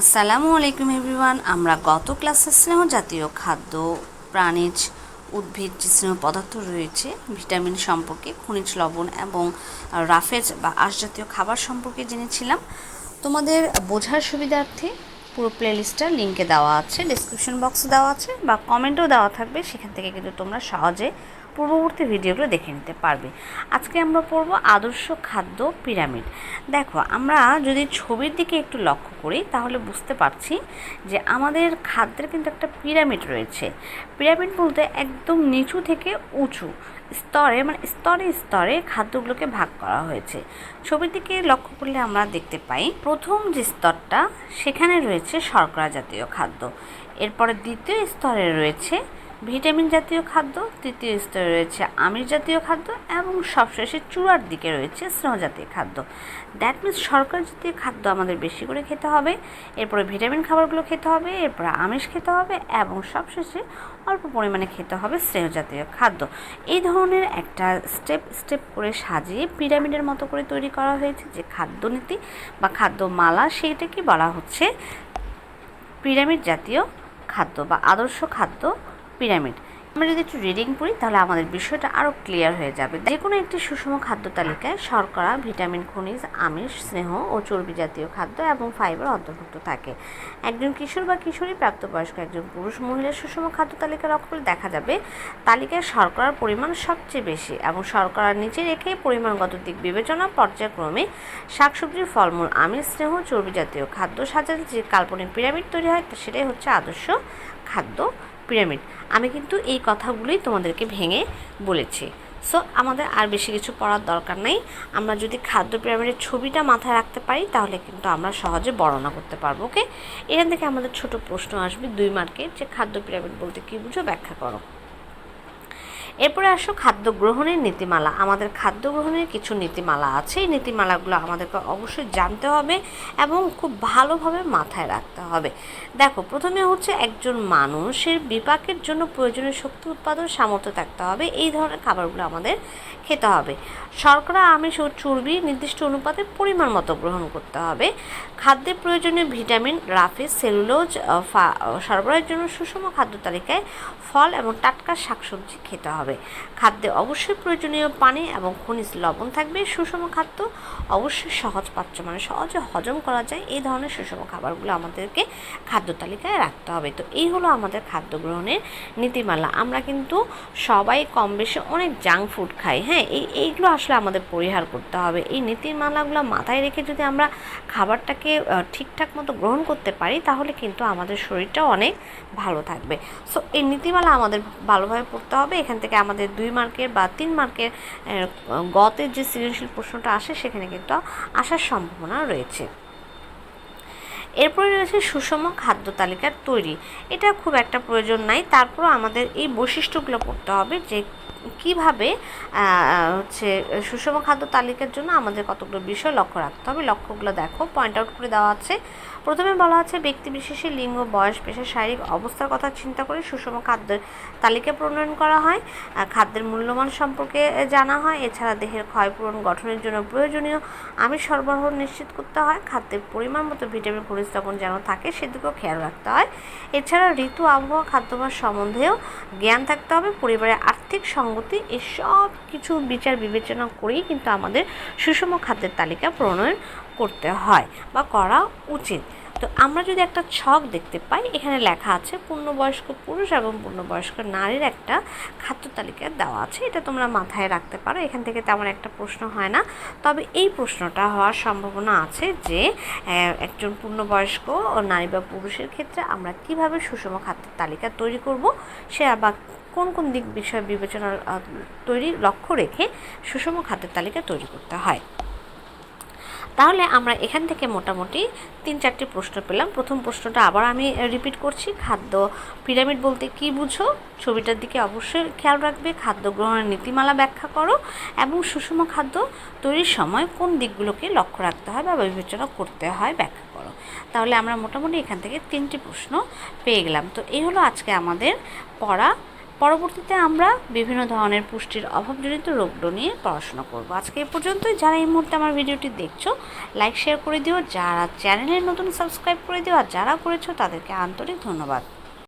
আসসালামু আলাইকুম এভরিওয়ান। আমরা গত ক্লাসে স্নেহ জাতীয় খাদ্য, প্রাণীজ, উদ্ভিদ যে স্নেহ পদার্থ রয়েছে, ভিটামিন সম্পর্কে, খনিজ লবণ এবং রাফেজ বা আঁশ জাতীয় খাবার সম্পর্কে জেনেছিলাম। তোমাদের বোঝার সুবিধার্থে পুরো প্লেলিস্টটা লিঙ্কে দেওয়া আছে ডিসক্রিপশন বক্সে দেওয়া আছে বা কমেন্টও দেওয়া থাকবে, সেখান থেকে কিন্তু তোমরা সহজে পূর্ববর্তী ভিডিওগুলো দেখে নিতে পারবে। আজকে আমরা পড়ব আদর্শ খাদ্য পিরামিড। দেখো, আমরা যদি ছবির দিকে একটু লক্ষ্য করি, তাহলে বুঝতে পারছি যে আমাদের খাদ্যের কিন্তু একটা পিরামিড রয়েছে। পিরামিড বলতে একদম নিচু থেকে উঁচু, স্তরে মানে স্তরে স্তরে খাদ্যগুলোকে ভাগ করা হয়েছে। ছবির দিকে লক্ষ্য করলে আমরা দেখতে পাই, প্রথম যে স্তরটা, সেখানে রয়েছে শর্করা জাতীয় খাদ্য। এরপরে দ্বিতীয় স্তরে রয়েছে ভিটামিন জাতীয় খাদ্য, তৃতীয় স্তরে রয়েছে আমিষ জাতীয় খাদ্য এবং সবশেষে চূড়ার দিকে রয়েছে স্নেহ জাতীয় খাদ্য। দ্যাট মিনস শর্করা জাতীয় খাদ্য আমাদের বেশি করে খেতে হবে, এরপরে ভিটামিন খাবারগুলো খেতে হবে, এরপরে আমিষ খেতে হবে এবং সবশেষে অল্প পরিমাণে খেতে হবে স্নেহ জাতীয় খাদ্য। এই ধরনের একটা স্টেপ স্টেপ করে সাজিয়ে পিরামিডের মতো করে তৈরি করা হয়েছে যে খাদ্যনীতি বা খাদ্যমালা সেইটাকে বলা হচ্ছে পিরামিড জাতীয় খাদ্য বা আদর্শ খাদ্য। পিরামিড। আমরা যদি একটু রিডিং পড়ি, তাহলে আমাদের বিষয়টা আরও ক্লিয়ার হয়ে যাবে। যে কোনো একটি সুষম খাদ্য তালিকায় শর্করা, ভিটামিন, খনিজ, আমিষ, স্নেহ ও চর্বি জাতীয় খাদ্য এবং ফাইবার অন্তর্ভুক্ত থাকে। একজন কিশোর বা কিশোরী প্রাপ্তবয়স্ক একজন পুরুষ মহিলার সুষম খাদ্য তালিকা লক্ষ্য করলে দেখা যাবে, তালিকায় শর্করার পরিমাণ সবচেয়ে বেশি এবং শর্করার নিচে রেখে পরিমাণগত দিক বিবেচনা পর্যায়ক্রমে শাকসবজি ফলমূল, আমিষ, স্নেহ চর্বি জাতীয় খাদ্য সাজাতে যে কাল্পনিক পিরামিড তৈরি হয়, সেটাই হচ্ছে আদর্শ খাদ্য পিরামিড। আমি কিন্তু এই কথাগুলোই তোমাদেরকে ভেঙে বলেছি। সো আমাদের আর বেশি কিছু পড়ার দরকার নেই। আমরা যদি খাদ্য পিরামিডের ছবিটা মাথায় রাখতে পারি, তাহলে কিন্তু আমরা সহজে বর্ণনা করতে পারব ওকে এখান থেকে আমাদের ছোট প্রশ্ন আসবে দুই মার্কের যে খাদ্য পিরামিড বলতে কী বুঝো? ব্যাখ্যা করো। এরপরে আসো খাদ্য গ্রহণের নীতিমালা। আমাদের খাদ্য গ্রহণের কিছু নীতিমালা আছে। এই নীতিমালাগুলো আমাদেরকে অবশ্যই জানতে হবে এবং খুব ভালোভাবে মাথায় রাখতে হবে। দেখো, প্রথমে হচ্ছে একজন মানুষের বিপাকের জন্য প্রয়োজনীয় শক্তি, উৎপাদন, সামর্থ্য থাকতে হবে। এই ধরনের খাবারগুলো আমাদের খেতে হবে। শর্করা, আমিষ ও চর্বি নির্দিষ্ট অনুপাতে পরিমাণ মতো গ্রহণ করতে হবে। খাদ্যে প্রয়োজনীয় ভিটামিন রাফে সেলুলোজ সরবরাহের জন্য সুষম খাদ্য তালিকায় ফল এবং টাটকা শাকসবজি খেতে হবে। খাদ্যে অবশ্যই প্রয়োজনীয় পানি এবং খনিজ লবণ থাকবে। সুষম খাদ্য অবশ্যই সহজ পাচ্য মানে সহজে হজম করা যায়। এই ধরনের সুষম খাবারগুলো আমাদেরকে খাদ্য তালিকায় রাখতে হবে। তো এই হলো আমাদের খাদ্য গ্রহণের নীতিমালা। আমরা কিন্তু সবাই কম বেশি অনেক জাঙ্ক ফুড খাই হ্যাঁ? এই, এইগুলো আসলে আমাদের পরিহার করতে হবে। এই নীতিমালাগুলো মাথায় রেখে যদি আমরা খাবারটাকে ঠিকঠাক মতো গ্রহণ করতে পারি, তাহলে কিন্তু আমাদের শরীরটাও অনেক ভালো থাকবে। সো এই নীতিমালা আমাদের ভালোভাবে পড়তে হবে। এখান থেকে আমাদের দুই মার্কের বা তিন মার্কের গতের যে সৃজনশীল প্রশ্নটা আসে, সেখানে কিন্তু আসার সম্ভাবনা রয়েছে। এরপরে রয়েছে সুষম খাদ্য তালিকার তৈরি। এটা খুব একটা প্রয়োজন নাই। তারপরও আমাদের এই বৈশিষ্ট্যগুলো পড়তে হবে যে কীভাবে হচ্ছে, সুষম খাদ্য তালিকার জন্য আমাদের কতগুলো বিষয় লক্ষ্য রাখতে হবে, লক্ষ্যগুলো দেখো পয়েন্ট আউট করে দেওয়া আছে। প্রথমে বলা আছে, ব্যক্তি বিশেষে লিঙ্গ, বয়স, পেশা, শারীরিক অবস্থার কথা চিন্তা করে সুষম খাদ্যের তালিকা প্রণয়ন করা হয়। খাদ্যের মূল্যমান সম্পর্কে জানা হয়। এছাড়া দেহের ক্ষয়পূরণ গঠনের জন্য প্রয়োজনীয় আমিষ সরবরাহ নিশ্চিত করতে হয়। খাদ্যের পরিমাণ মতো ভিটামিন লবণ যেন থাকে সেদিকেও খেয়াল রাখতে হয়। এছাড়া ঋতু, আবহাওয়া খাদ্যাভ্যাস সম্বন্ধেও জ্ঞান থাকতে হবে। পরিবারের আর্থিক সঙ্গতি এসব কিছু বিচার বিবেচনা করেই কিন্তু আমাদের সুষম খাদ্যের তালিকা প্রণয়ন করতে হয় বা করা উচিত। তো আমরা যদি একটা ছক দেখতে পাই, এখানে লেখা আছে পূর্ণবয়স্ক পুরুষ এবং পূর্ণবয়স্ক নারীর একটা খাদ্য তালিকা দেওয়া আছে। এটা তোমরা মাথায় রাখতে পারো। এখান থেকে তেমন একটা প্রশ্ন হয় না। তবে এই প্রশ্নটা হওয়ার সম্ভাবনা আছে যে একজন পূর্ণবয়স্ক নারী বা পুরুষের ক্ষেত্রে আমরা কীভাবে সুষম খাদ্যের তালিকা তৈরি করব, সে আবার কোন কোন দিক বিষয় বিবেচনার তৈরি লক্ষ্য রেখে সুষম খাদ্যের তালিকা তৈরি করতে হয়। তাহলে আমরা এখান থেকে মোটামুটি তিন চারটি প্রশ্ন পেলাম। প্রথম প্রশ্নটা আবার আমি রিপিট করছি, খাদ্য পিরামিড বলতে কি বুঝো? ছবিটার দিকে অবশ্যই খেয়াল রাখবে, খাদ্য গ্রহণের নীতিমালা ব্যাখ্যা করো এবং সুষম খাদ্য তৈরির সময় কোন দিকগুলোকে লক্ষ্য রাখতে হয় বা বিবেচনা করতে হয় ব্যাখ্যা করো। তাহলে আমরা মোটামুটি এখান থেকে তিনটি প্রশ্ন পেয়ে গেলাম। তো এই হলো আজকে আমাদের পড়া পরবর্তীতে আমরা বিভিন্ন ধরনের পুষ্টির অভাবজনিত রোগগুলো নিয়ে পড়াশোনা করব। আজকে এ পর্যন্তই। যারা এই মুহূর্তে আমার ভিডিওটি দেখছ লাইক শেয়ার করে দিও। যারা চ্যানেলে নতুন সাবস্ক্রাইব করে দিও, আর যারা করেছ, তাদেরকে আন্তরিক ধন্যবাদ।